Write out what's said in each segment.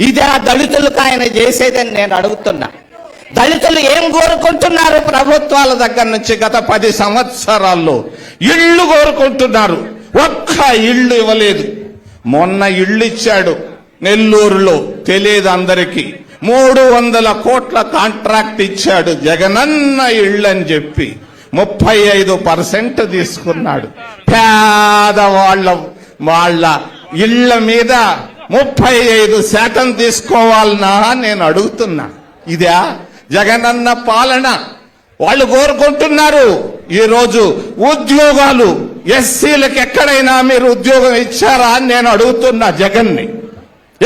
ఇదే దళితులకు ఆయన చేసేదని నేను అడుగుతున్నా. దళితులు ఏం కోరుకుంటున్నారు ప్రభుత్వాల దగ్గర నుంచి గత పది సంవత్సరాల్లో? ఇళ్ళు కోరుకుంటున్నారు. ఒక్క ఇళ్ళు ఇవ్వలేదు. మొన్న ఇళ్ళు ఇచ్చాడు నెల్లూరులో తెలియదు అందరికీ. మూడు వందల కోట్ల కాంట్రాక్ట్ ఇచ్చాడు జగనన్న ఇళ్ళు అని చెప్పి ముప్పై ఐదు పర్సెంట్ తీసుకున్నాడు. పేదవాళ్ళ వాళ్ళ ఇళ్ళ మీద ముప్పై ఐదు శాతం తీసుకోవాలనా నేను అడుగుతున్నా. ఇదా? జగనన్న పాలన. వాళ్ళు కోరుకుంటున్నారు ఈరోజు ఉద్యోగాలు. ఎస్సీలకు ఎక్కడైనా మీరు ఉద్యోగం ఇచ్చారా అని నేను అడుగుతున్నా జగన్ని.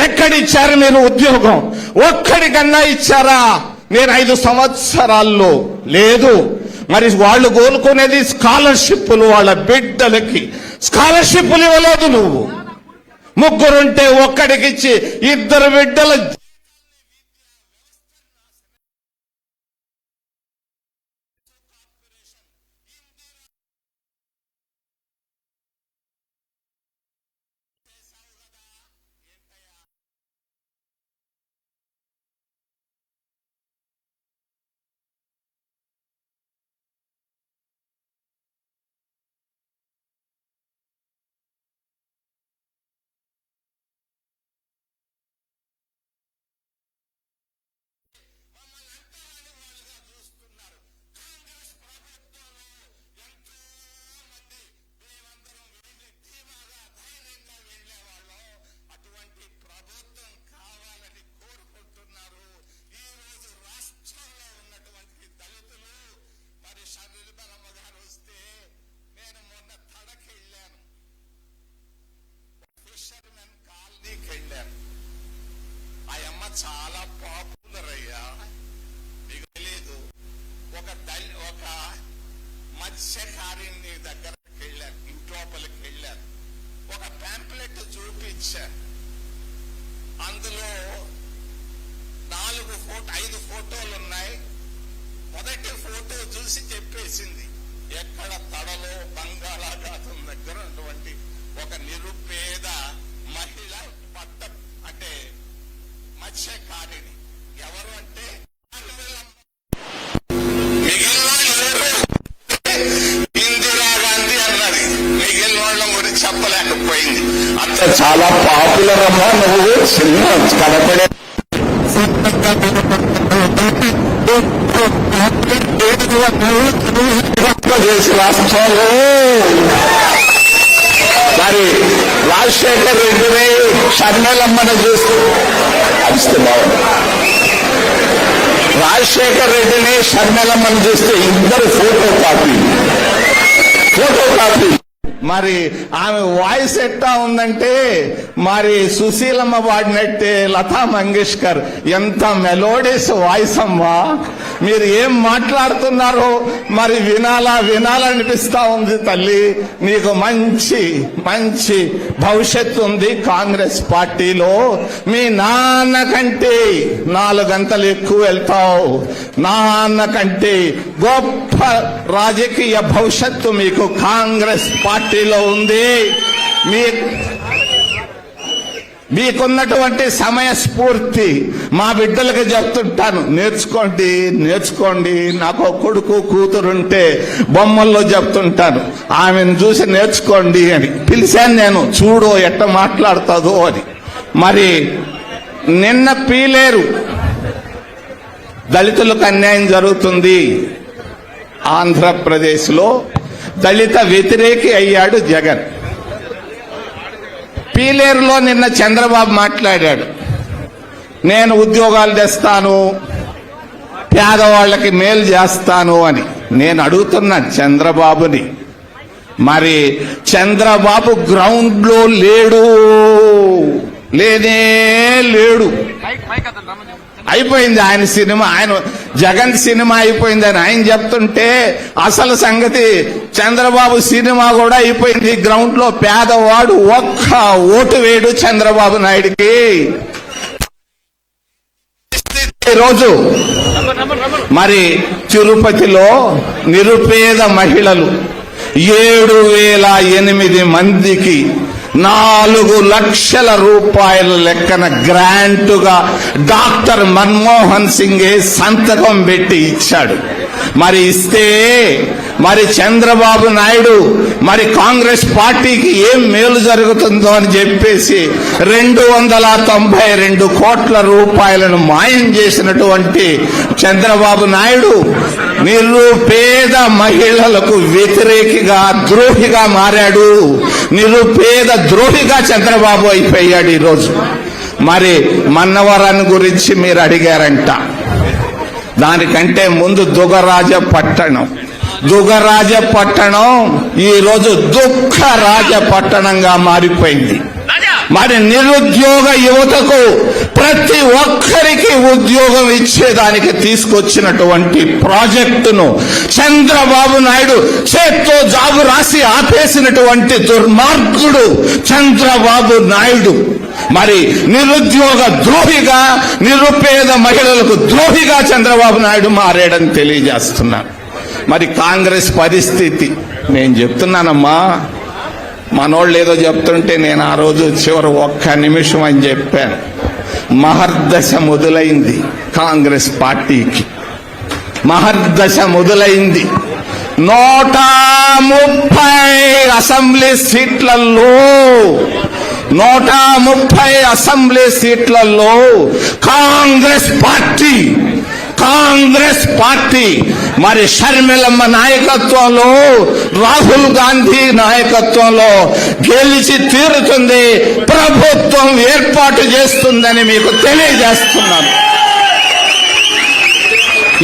ఎక్కడిచ్చారు మీరు ఉద్యోగం? ఒక్కడికన్నా ఇచ్చారా? నేను ఐదు సంవత్సరాల్లో లేదు. మరి వాళ్ళు కోరుకునేది స్కాలర్షిప్లు వాళ్ళ బిడ్డలకి. స్కాలర్షిప్లు ఇవ్వలేదు నువ్వు. ముగ్గురుంటే ఒక్కడికిచ్చి ఇద్దరు బిడ్డల చాలా పాపులర్ అయ్యా. మీకు తెలియదు ఒక దళి ఒక మత్స్యకారిని దగ్గరకు వెళ్ళారు ఇంట్లోపలికి వెళ్ళారు ఒక ప్యాంప్లెట్ చూపించారు అందులో నాలుగు ఫోటో ఐదు ఫోటోలు ఉన్నాయి. మొదటి ఫోటో చూసి చెప్పేసింది. ఎక్కడ తడలో బంగాళాఖాతం దగ్గర ఉన్నటువంటి ఒక నిరుపేద మహిళ పట్ట. అంటే మత్స్యకారిణి ఎవరు అంటే చెప్పలేకపోయింది. అంత చాలా పాపులర్ అమ్మా నువ్వు. చిన్న కనపడే ఆంధ్రప్రదేశ్ రాష్ట్రంలో మరి రాజశేఖర్ రెడ్డిని షర్మిలమ్మను చూస్తూ అరిస్తే బాగుంది రాజశేఖర్ రెడ్డిని షర్మిలమ్మను చూస్తే ఇద్దరు ఫోటో కాపీ ఫోటో కాపీ మరి ఆమె వాయిస్ ఎట్టా ఉందంటే మరి సుశీలమ్మ వాడినట్టే లతా మంగేష్కర్. ఎంత మెలోడియస్ వాయిస్ అమ్మా. మీరు ఏం మాట్లాడుతున్నారో మరి వినాలా వినాలనిపిస్తా ఉంది తల్లి. నీకు మంచి మంచి భవిష్యత్తు ఉంది కాంగ్రెస్ పార్టీలో. మీ నాన్న కంటే నాలుగు గంటలు ఎక్కువ వెళ్తావు. నాన్న కంటే గొప్ప రాజకీయ భవిష్యత్తు మీకు కాంగ్రెస్ పార్టీ పార్టీలో ఉంది. మీ మీకున్నటువంటి సమయ స్ఫూర్తి మా బిడ్డలకు చెప్తుంటాను. నేర్చుకోండి నేర్చుకోండి. నాకు కొడుకు కూతురుంటే బొమ్మల్లో చెప్తుంటాను. ఆమెను చూసి నేర్చుకోండి అని. పిలిచాను నేను చూడు ఎట్ట మాట్లాడుతుందో అని. మరి నిన్న పీలేరు. దళితులకు అన్యాయం జరుగుతుంది. ఆంధ్రప్రదేశ్లో దళిత వ్యతిరేకి అయ్యాడు జగన్. పీలేరులో నిన్న చంద్రబాబు మాట్లాడాడు. నేను ఉద్యోగాలు తెస్తాను పేదవాళ్ళకి మేలు చేస్తాను అని. నేను అడుగుతున్నా చంద్రబాబుని. మరి చంద్రబాబు గ్రౌండ్లో లేడు. లేనే లేడు. అయిపోయింది ఆయన సినిమా. ఆయన జగన్ సినిమా అయిపోయిందని ఆయన చెప్తుంటే అసలు సంగతి చంద్రబాబు సినిమా కూడా అయిపోయింది. గ్రౌండ్లో పేదవాడు ఒక్క ఓటు వేడు చంద్రబాబు నాయుడికి. రోజు మరి తిరుపతిలో నిరుపేద మహిళలు ఏడు వేల ఎనిమిది మందికి నాలుగు లక్షల రూపాయల లెక్కన గ్రాంటుగా డాక్టర్ మన్మోహన్ సింగే సంతకం పెట్టి ఇచ్చాడు. మరి ఇస్తే మరి చంద్రబాబు నాయుడు మరి కాంగ్రెస్ పార్టీకి ఏం మేలు జరుగుతుందో అని చెప్పేసి రెండు వందల తొంభై రెండు కోట్ల రూపాయలను మాయం చేసినటువంటి చంద్రబాబు నాయుడు నిరుపేద మహిళలకు వ్యతిరేకిగా ద్రోహిగా మారాడు. నిరుపేద ద్రోహిగా చంద్రబాబు అయిపోయాడు ఈరోజు. మరి మన్నవరాన్ని గురించి మీరు అడిగారంట. దానికంటే ముందు దుగరాజ పట్టణం. దుగరాజ పట్టణం ఈరోజు దుఃఖ రాజ పట్టణంగా మారిపోయింది. మరి నిరుద్యోగ యువతకు ప్రతి ఒక్కరికి ఉద్యోగం ఇచ్చేదానికి తీసుకొచ్చినటువంటి ప్రాజెక్టును చంద్రబాబు నాయుడు చేత్తో జాబు రాసి ఆపేసినటువంటి దుర్మార్గుడు చంద్రబాబు నాయుడు. మరి నిరుద్యోగ ద్రోహిగా నిరుపేద మహిళలకు ద్రోహిగా చంద్రబాబు నాయుడు మారాడని తెలియజేస్తున్నాను మరి కాంగ్రెస్ పరిస్థితి నేను చెప్తున్నానమ్మా మనోళ్ళు ఏదో చెప్తుంటే నేను ఆ రోజు చివరి ఒక్క నిమిషం అని చెప్పాను. మహర్దశ మొదలైంది కాంగ్రెస్ పార్టీకి. మహర్దశ మొదలైంది. నూట ముప్పై అసెంబ్లీ సీట్లలో నూట ముప్పై అసెంబ్లీ సీట్లలో కాంగ్రెస్ పార్టీ కాంగ్రెస్ పార్టీ మరి షర్మిలమ్మ నాయకత్వంలో రాహుల్ గాంధీ నాయకత్వంలో గెలిచి తీరుతుంది ప్రభుత్వం ఏర్పాటు చేస్తుందని మీకు తెలియజేస్తున్నాను.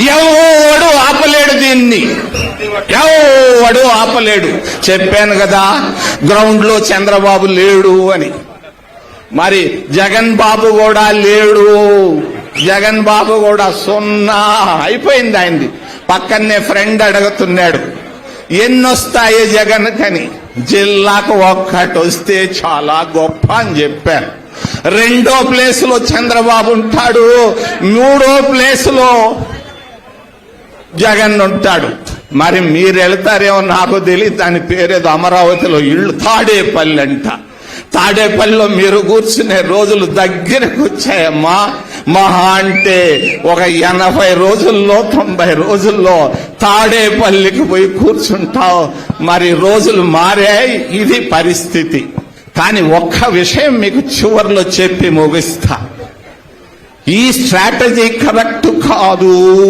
ఎవడు ఆపలేడు దీన్ని? ఎవడు ఆపలేడు? చెప్పాను కదా గ్రౌండ్లో చంద్రబాబు లేడు అని. మరి జగన్ బాబు కూడా లేడు. జగన్ బాబు కూడా సున్నా అయిపోయింది ఆయనది. పక్కనే ఫ్రెండ్ అడుగుతున్నాడు ఎన్నొస్తాయి జగన్ కని? జిల్లాకు ఒక్కటి వస్తే చాలా గొప్ప అని చెప్పారు రెండో ప్లేస్లో చంద్రబాబు ఉంటాడు మూడో ప్లేస్లో జగన్ ఉంటాడు. మరి మీరు వెళ్తారేమో నాకు తెలియదు దాని పేరేదో అమరావతిలో ఇళ్ళు తాడేపల్లి అంట. తాడేపల్లిలో మీరు కూర్చునే రోజులు దగ్గరకు వచ్చాయమ్మా. మహా అంటే ఒక ఎనభై రోజుల్లో తొంభై రోజుల్లో తాడేపల్లికి పోయి కూర్చుంటావు. మరి రోజులు మారాయి ఇది పరిస్థితి. కానీ ఒక్క విషయం మీకు చివర్లో చెప్పి ముగిస్తా. ఈ స్ట్రాటజీ కరెక్ట్ కాదు.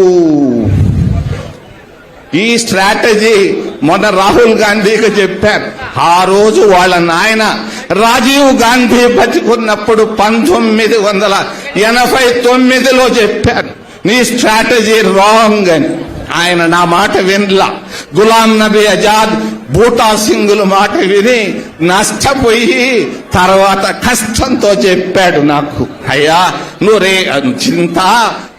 ఈ స్ట్రాటజీ మొన్న రాహుల్ గాంధీకి చెప్పారు. ఆ రోజు వాళ్ళ నాయన రాజీవ్ గాంధీ బతికున్నప్పుడు పంతొమ్మిది వందల ఎనభై తొమ్మిదిలో చెప్పాను నీ స్ట్రాటజీ రాంగ్ అని. ఆయన నా మాట వినలా. గులాం నబీ ఆజాద్ బూటా సింగుల మాట విని నష్టపోయి తర్వాత కష్టంతో చెప్పాడు నాకు. అయ్యా నువ్వు రే చింత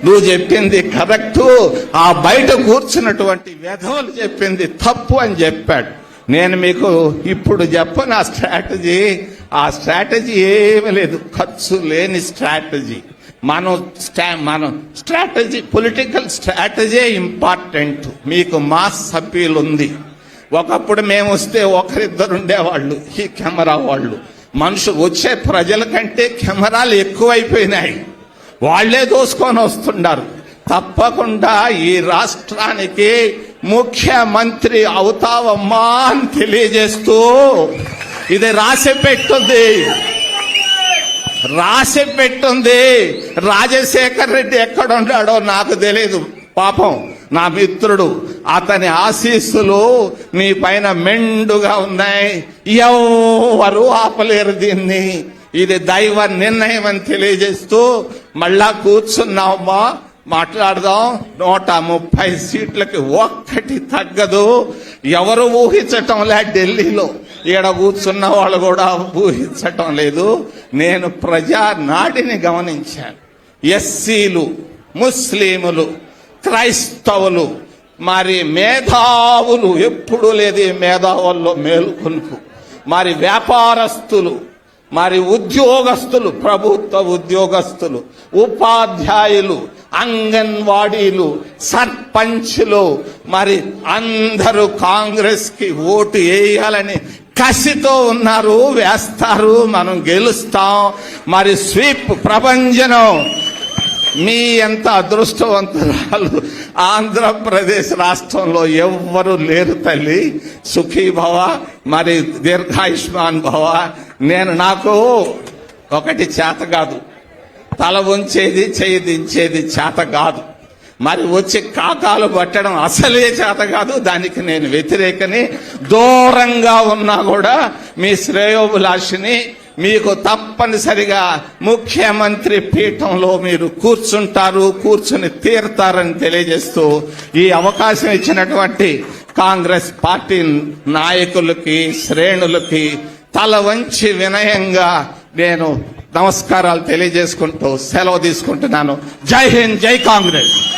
నువ్వు చెప్పింది కరెక్టు. ఆ బయట కూర్చున్నటువంటి వెధవలు చెప్పింది తప్పు అని చెప్పాడు. నేను మీకు ఇప్పుడు చెప్పను ఆ స్ట్రాటజీ. ఆ స్ట్రాటజీ ఏమీ లేదు. ఖర్చు లేని స్ట్రాటజీ. మనం స్టా మనం స్ట్రాటజీ పొలిటికల్ స్ట్రాటజీ ఇంపార్టెంట్. మీకు మాస్ అప్పీల్ ఉంది ఒకప్పుడు మేము వస్తే ఒకరిద్దరు ఉండేవాళ్ళు ఈ కెమెరా వాళ్ళు. మనుషు వచ్చే ప్రజల కంటే కెమెరాలు ఎక్కువైపోయినాయి. వాళ్ళే దోసుకొని వస్తున్నారు. తప్పకుండా ఈ రాష్ట్రానికి ముఖ్యమంత్రి అవుతావమ్మా అని తెలియజేస్తూ ఇది రాసి పెట్టుంది. రాసి పెట్టుంది. రాజశేఖర్ రెడ్డి ఎక్కడ ఉన్నాడో నాకు తెలియదు పాపం నా మిత్రుడు అతని ఆశీస్సులు నీ పైన మెండుగా ఉన్నాయి. ఎవరు ఆపలేరు దీన్ని? ఇది దైవ నిర్ణయం అని తెలియజేస్తూ మళ్ళా కూర్చున్నావమ్మా. మాట్లాడదాం. నూట ముప్పై సీట్లకి ఒక్కటి తగ్గదు. ఎవరు ఊహించటం లే ఢిల్లీలో. ఈడ కూర్చున్న వాళ్ళు కూడా ఊహించటం లేదు. నేను ప్రజా నాడిని గమనించాను. ఎస్సీలు ముస్లిములు క్రైస్తవులు మరి మేధావులు ఎప్పుడు లేదు మేధావుల్లో మేలుకొనుకు మరి వ్యాపారస్తులు మరి ఉద్యోగస్తులు ప్రభుత్వ ఉద్యోగస్తులు ఉపాధ్యాయులు అంగన్వాడీలు సర్పంచ్లు మరి అందరూ కాంగ్రెస్కి ఓటు వేయాలని కసితో ఉన్నారు వేస్తారు మనం గెలుస్తాం. మరి స్వీప్ ప్రభంజనం. మీ ఎంత అదృష్టవంతురాలు. ఆంధ్రప్రదేశ్ రాష్ట్రంలో ఎవ్వరు లేరు తల్లి. సుఖీ భవ మరి దీర్ఘాయుష్మాన్ భవ. నేను నాకు ఒకటి చేత కాదు. తల ఉంచేది చేయి దించేది చేత కాదు. మరి వచ్చి కాకాలు పట్టడం అసలే చేత కాదు. దానికి నేను వ్యతిరేకని దూరంగా ఉన్నా కూడా మీ శ్రేయోభిలాషిని మీకు తప్పనిసరిగా ముఖ్యమంత్రి పీఠంలో మీరు కూర్చుంటారు కూర్చుని తీరుతారని తెలియజేస్తూ ఈ అవకాశం ఇచ్చినటువంటి కాంగ్రెస్ పార్టీ నాయకులకి శ్రేణులకి తల వంచి వినయంగా నేను నమస్కారాలు తెలియజేసుకుంటూ సెలవు తీసుకుంటున్నాను. జై హింద్ జై కాంగ్రెస్.